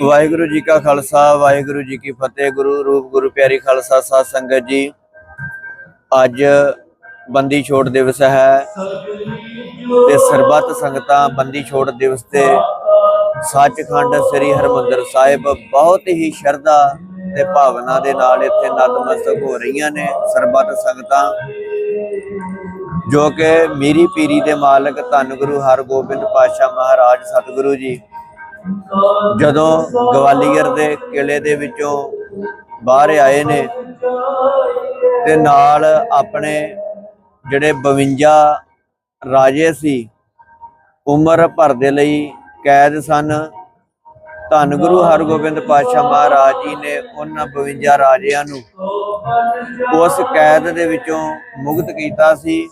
ਵਾਹਿਗੁਰੂ ਜੀ ਕਾ ਖਾਲਸਾ, ਵਾਹਿਗੁਰੂ ਜੀ ਕੀ ਫਤਿਹ। ਗੁਰੂ ਰੂਪ, ਗੁਰੂ ਪਿਆਰੀ ਖਾਲਸਾ ਸਾਧ ਸੰਗਤ ਜੀ, ਅੱਜ ਬੰਦੀ ਛੋੜ ਦਿਵਸ ਹੈ ਤੇ ਸਰਬੱਤ ਸੰਗਤਾਂ ਬੰਦੀ ਛੋੜ ਦਿਵਸ ਤੇ ਸੱਚਖੰਡ ਸ੍ਰੀ ਹਰਮੰਦਰ ਸਾਹਿਬ ਬਹੁਤ ਹੀ ਸ਼ਰਧਾ ਤੇ ਭਾਵਨਾ ਦੇ ਨਾਲ ਇੱਥੇ ਨਤਮਸਤਕ ਹੋ ਰਹੀਆਂ ਨੇ ਸਰਬੱਤ ਸੰਗਤਾਂ, ਜੋ ਕਿ ਮੀਰੀ ਪੀਰੀ ਦੇ ਮਾਲਕ ਧੰਨ ਗੁਰੂ ਹਰਗੋਬਿੰਦ ਪਾਤਸ਼ਾਹ ਮਹਾਰਾਜ ਸਤਿਗੁਰੂ ਜੀ। ਜਦੋਂ ਗਵਾਲੀਅਰ ਦੇ ਕਿਲੇ ਦੇ ਵਿੱਚੋਂ ਬਾਹਰ ਆਏ ਨੇ ਤੇ ਨਾਲ ਆਪਣੇ ਜਿਹੜੇ 52 ਰਾਜੇ ਸੀ, ਉਮਰ ਭਰ ਦੇ ਲਈ ਕੈਦ ਸਨ। ਧੰਨ ਗੁਰੂ ਹਰਗੋਬਿੰਦ ਪਾਤਸ਼ਾਹ ਮਹਾਰਾਜ ਜੀ ਨੇ ਉਹਨਾਂ 52 ਰਾਜਿਆਂ ਨੂੰ ਉਸ ਕੈਦ ਦੇ ਵਿੱਚੋਂ ਮੁਕਤ ਕੀਤਾ ਸੀ।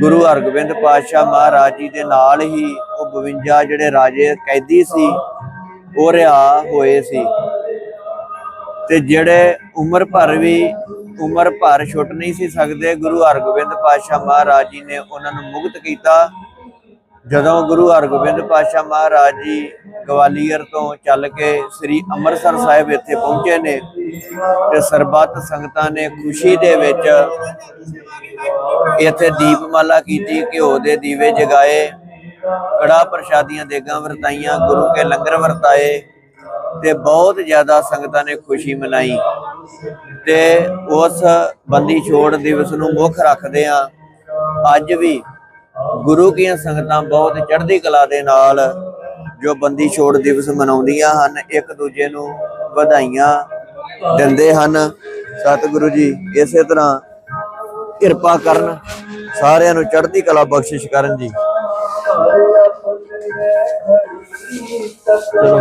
ਗੁਰੂ ਹਰਗੋਬਿੰਦ ਪਾਤਸ਼ਾਹ ਮਹਾਰਾਜ ਜੀ ਦੇ ਨਾਲ ਹੀ ਉਹ 52 ਜਿਹੜੇ ਰਾਜੇ ਕੈਦੀ ਸੀ, ਉਹ ਰਿਹਾ ਹੋਏ ਸੀ। ਤੇ ਜਿਹੜੇ ਉਮਰ ਭਰ ਵੀ, ਉਮਰ ਭਰ ਛੁੱਟ ਨਹੀਂ ਸੀ ਸਕਦੇ, ਗੁਰੂ ਹਰਗੋਬਿੰਦ ਪਾਤਸ਼ਾਹ ਮਹਾਰਾਜ ਜੀ ਨੇ ਉਹਨਾਂ ਨੂੰ ਮੁਕਤ ਕੀਤਾ। ਜਦੋਂ ਗੁਰੂ ਹਰਗੋਬਿੰਦ ਪਾਤਸ਼ਾਹ ਮਹਾਰਾਜ ਜੀ ਗਵਾਲੀਅਰ ਤੋਂ ਚੱਲ ਕੇ ਸ੍ਰੀ ਅੰਮ੍ਰਿਤਸਰ ਸਾਹਿਬ ਇੱਥੇ ਪਹੁੰਚੇ ਨੇ ਤੇ ਸਰਬੱਤ ਸੰਗਤਾਂ ਨੇ ਖੁਸ਼ੀ ਦੇ ਵਿੱਚ ਇੱਥੇ ਦੀਪਮਾਲਾ ਕੀਤੀ, ਘਿਓ ਦੇ ਦੀਵੇ ਜਗਾਏ ਕੜਾ ਪ੍ਰਸ਼ਾਦੀਆਂ ਦੇਗਾਂ ਵਰਤਾਈਆਂ, ਗੁਰੂ ਕੇ ਲੰਗਰ ਵਰਤਾਏ ਤੇ ਬਹੁਤ ਜ਼ਿਆਦਾ ਸੰਗਤਾਂ ਨੇ ਖੁਸ਼ੀ ਮਨਾਈ ਤੇ ਉਸ ਬੰਦੀ ਛੋੜ ਦਿਵਸ ਨੂੰ ਮੁੱਖ ਰੱਖਦੇ ਆ ਅੱਜ ਵੀ ਗੁਰੂ ਕੀਆਂ ਸੰਗਤਾਂ ਬਹੁਤ ਚੜ੍ਹਦੀ ਕਲਾ ਦੇ ਨਾਲ ਜੋ ਬੰਦੀ ਛੋੜ ਦਿਵਸ ਮਨਾਉਂਦੀਆਂ ਹਨ, ਇੱਕ ਦੂਜੇ ਨੂੰ ਵਧਾਈਆਂ ਦਿੰਦੇ ਹਨ। ਸਤਿਗੁਰੂ ਜੀ, ਇਸੇ ਤਰ੍ਹਾਂ ਕਿਰਪਾ ਕਰਨ, ਸਾਰਿਆਂ ਨੂੰ ਚੜ੍ਹਦੀ ਕਲਾ ਬਖਸ਼ਿਸ਼ ਕਰਨ ਜੀ। ਚਲੋ